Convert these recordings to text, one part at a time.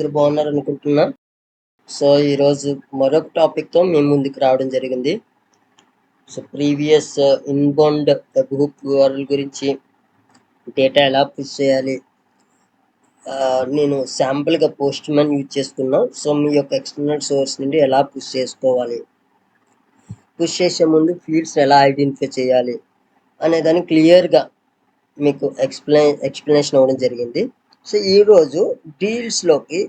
అందరూ బాగున్నారు అనుకుంటున్నా సో ఈరోజు మరొక టాపిక్తో మేము ముందుకు రావడం జరిగింది. So previous inbound group URL గురించి డేటా ఎలా పుష్ చేయాలి? నేను శాంపుల్గా పోస్ట్ మ్యాన్ యూజ్ చేసుకున్నా. సో మీ యొక్క ఎక్స్టర్నల్ సోర్స్ నుండి ఎలా పుష్ చేసుకోవాలి? పుష్ చేసే ముందు ఫీల్డ్స్ ఎలా ఐడెంటిఫై చేయాలి? అనే దాన్ని క్లియర్గా మీకు ఎక్స్ప్లెయిన్ ఎక్స్ప్లెనేషన్ అవ్వడం జరిగింది. సో ఈరోజు డీల్స్లోకి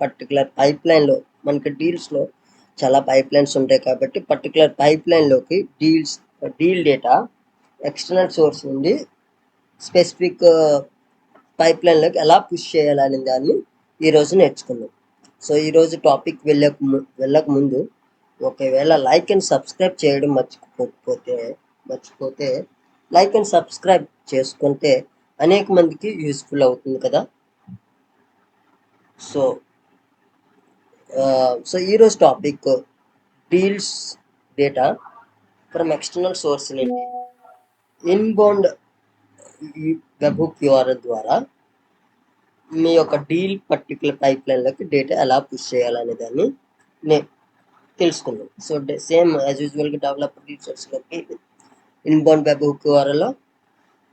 పర్టికులర్ పైప్ లైన్లో మనకి డీల్స్లో చాలా పైప్ లైన్స్ ఉంటాయి కాబట్టి పర్టికులర్ పైప్ లైన్లోకి deals deal data external source నుండి స్పెసిఫిక్ పైప్ లైన్లోకి ఎలా పుష్ చేయాలనే దాన్ని ఈరోజు నేర్చుకుందాం సో ఈరోజు టాపిక్ వెళ్ళక వెళ్ళక ముందు ఒకవేళ లైక్ అండ్ సబ్స్క్రైబ్ చేయడం మర్చిపోతే మర్చిపోతే లైక్ అండ్ సబ్స్క్రైబ్ చేసుకుంటే అనేక మందికి యూస్ఫుల్ అవుతుంది కదా. సో సో ఈరోజు topic deals data from external source నుండి ఇన్బౌండ్ వెబ్ యూఆర్ఎల్ ద్వారా మీ యొక్క డీల్ పర్టికులర్ పైప్ లైన్లోకి డేటా ఎలా పుష్ చేయాలనే దాన్ని నేను తెలుసుకున్నాను సో సేమ్ యాజ్ యూజువల్గా డెవలపర్ రీసోర్స్లోకి ఇన్బౌండ్ వెబ్ హుక్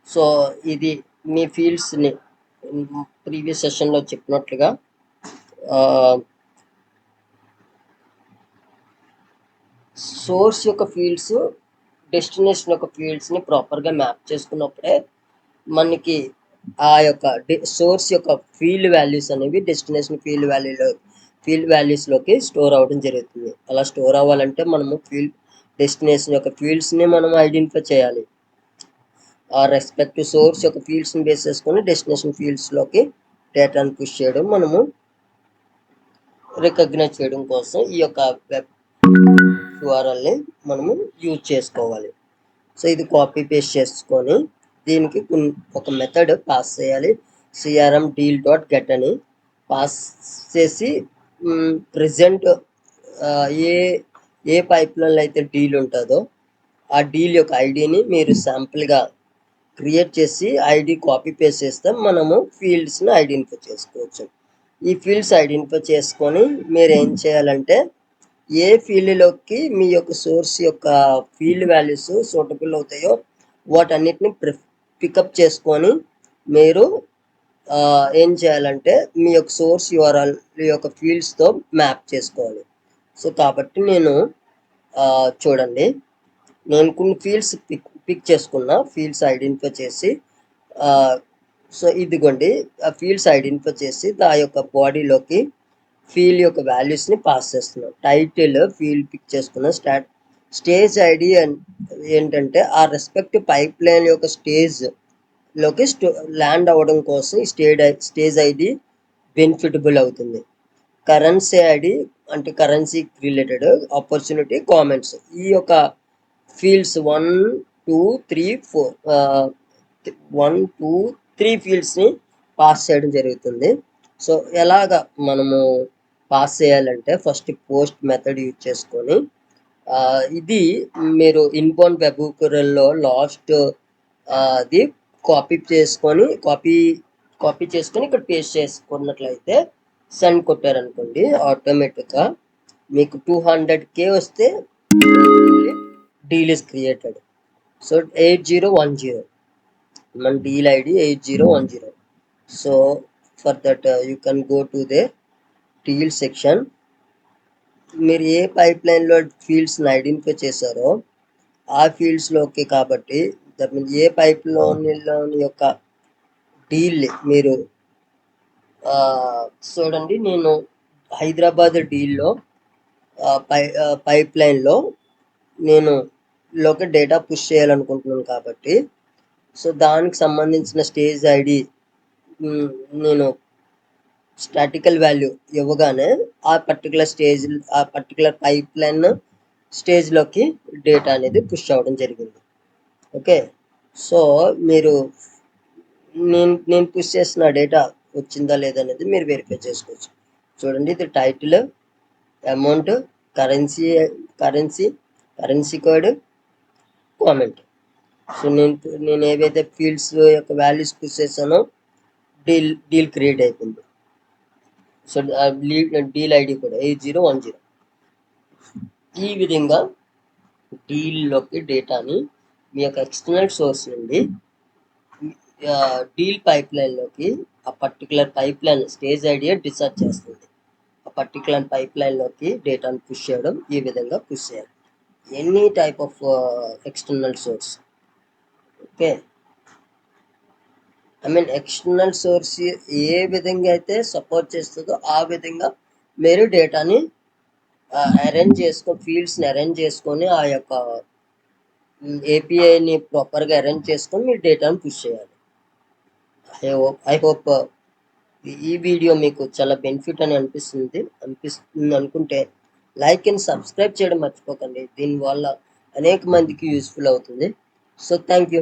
సో ఇది మీ ఫీల్డ్స్ని ప్రీవియస్ సెషన్లో చెప్పినట్లుగా సోర్స్ యొక్క ఫీల్డ్స్ డెస్టినేషన్ యొక్క ఫీల్డ్స్ని ప్రాపర్గా మ్యాప్ చేసుకున్నప్పుడే మనకి ఆ యొక్క సోర్స్ యొక్క ఫీల్డ్ వాల్యూస్ అనేవి డెస్టినేషన్ ఫీల్డ్ వాల్యూలో ఫీల్డ్ వాల్యూస్లోకి స్టోర్ అవ్వడం జరుగుతుంది. అలా స్టోర్ అవ్వాలంటే మనము ఫీల్డ్ డెస్టినేషన్ యొక్క ఫీల్డ్స్ని మనం ఐడెంటిఫై చేయాలి. ఆ రెస్పెక్ట్ సోర్స్ యొక్క ఫీల్డ్స్ని బేస్ చేసుకొని డెస్టినేషన్ ఫీల్డ్స్లోకి డేటాను పుష్ చేయడం మనము రికగ్నైజ్ చేయడం కోసం ఈ యొక్క వెబ్ని మనము యూజ్ చేసుకోవాలి. సో ఇది కాపీ పేస్ట్ చేసుకొని దీనికి ఒక మెథడ్ పాస్ చేయాలి. సిఆర్ఎం డీల్ డాట్ గెట్ అని పాస్ చేసి ప్రజెంట్ ఏ ఏ పైప్లైన్లో అయితే డీల్ ఉంటుందో ఆ డీల్ యొక్క ఐడిని మీరు శాంపుల్గా క్రియేట్ చేసి ఐడి కాపీ పేస్ట్ చేస్తే మనము ఫీల్డ్స్ని ఐడెంటిఫై చేసుకోవచ్చు. ఈ ఫీల్డ్స్ ఐడెంటిఫై చేసుకొని మీరు ఏం చేయాలంటే ఏ ఫీల్డ్లోకి మీ యొక్క సోర్స్ యొక్క ఫీల్డ్ వాల్యూస్ సూటబుల్ అవుతాయో వాటన్నిటిని పికప్ చేసుకొని మీరు ఏం చేయాలంటే మీ యొక్క సోర్స్ యూఆర్ఎల్ యొక్క ఫీల్డ్స్తో మ్యాప్ చేసుకోవాలి. సో కాబట్టి నేను చూడండి. నేను కొన్ని ఫీల్డ్స్ పిక్ పిక్ చేసుకున్నా ఫీల్డ్స్ ఐడెంటిఫై చేసి సో ఇదిగోండి ఆ ఫీల్డ్స్ ఐడెంటిఫై చేసి దా యొక్క బాడీలోకి ఫీల్డ్ యొక్క వాల్యూస్ని పాస్ చేస్తున్నాం. టైటిల్ ఫీల్డ్ పిక్ చేసుకున్నాం. స్టార్ట్ స్టేజ్ ఐడి ఏంటంటే ఆ రెస్పెక్ట్ పైప్ లైన్ యొక్క స్టేజ్లోకి స్టో ల్యాండ్ అవ్వడం కోసం ఈ స్టేజ్ స్టేజ్ ఐడి బెనిఫిటబుల్ అవుతుంది. కరెన్సీ ఐడి అంటే కరెన్సీ రిలేటెడ్ ఆపర్చునిటీ కామెంట్స్ ఈ యొక్క fields one two three four one two three ఫీల్డ్స్ని pass చేయడం జరుగుతుంది. సో ఎలాగ మనము పాస్ చేయాలంటే ఫస్ట్ పోస్ట్ మెథడ్ యూజ్ చేసుకొని ఇది మీరు ఇన్బౌండ్ వెబ్లో లాస్ట్ అది కాపీ చేసుకొని కాపీ కాపీ చేసుకొని ఇక్కడ పేస్ట్ చేసుకున్నట్లయితే సెండ్ కొట్టారనుకోండి ఆటోమేటిక్గా మీకు టూ హండ్రెడ్ కే వస్తే deal is created. So eight zero one zero. మన deal ID eight zero one zero so for that you can go to the deal section మీరు ఏ pipe లైన్లో ఫీల్డ్స్ని ఐడెంటిఫై చేశారో ఆ ఫీల్డ్స్లోకి కాబట్టి దట్ means ఏ పైప్లోని యొక్క డీల్ మీరు చూడండి నేను హైదరాబాద్ డీల్లో పై పైప్ లైన్లో నేను లోకి డేటా పుష్ చేయాలనుకుంటున్నాను కాబట్టి సో దానికి సంబంధించిన స్టేజ్ ఐడి నేను స్టాటికల్ వాల్యూ ఇవ్వగానే ఆ పర్టికులర్ స్టేజ్ ఆ పర్టికులర్ పైప్ లైన్ స్టేజ్లోకి డేటా అనేది పుష్ అవ్వడం జరిగింది. ఓకే? సో మీరు నేను నేను పుష్ చేసిన డేటా వచ్చిందా లేదా అనేది మీరు వెరిఫై చేసుకోవచ్చు. చూడండి ఇది title amount currency currency currency code comment. So నేను నేను ఏవైతే ఫీల్డ్స్ యొక్క వాల్యూస్ పుష్ చేశానో డీల్ డీల్ క్రియేట్ అయిపోయింది. సో డీల్ ఐడి కూడా ఎయిట్ జీరో వన్ జీరో ఈ విధంగా డీల్లోకి డేటాని మీ యొక్క ఎక్స్టర్నల్ సోర్స్ నుండి డీల్ పైప్ లైన్లోకి ఆ particular pipeline stage idea decide చేస్తుంది. ఆ పర్టికులర్ పైప్ లైన్లోకి డేటాను పుష్ చేయడం ఈ విధంగా పుష్ చేయాలి. Any type of external source okay. I mean external source ఏ విధంగా అయితే సపోర్ట్ చేస్తుందో ఆ విధంగా మీరు డేటాని అరేంజ్ చేసుకో ఫీల్డ్స్ని అరేంజ్ చేసుకొని ఆ యొక్క ఏపీఐని ప్రాపర్గా అరేంజ్ చేసుకొని మీరు డేటాను పుష్ చేయాలి. ఐ హోప్ ఐ హోప్ ఈ వీడియో మీకు చాలా బెనిఫిట్ అని అనిపిస్తుంది. అనిపిస్తుంది అనుకుంటే లైక్ అండ్ సబ్స్క్రైబ్ చేయడం మర్చిపోకండి. దీనివల్ల అనేక మందికి యూస్ఫుల్ అవుతుంది. So thank you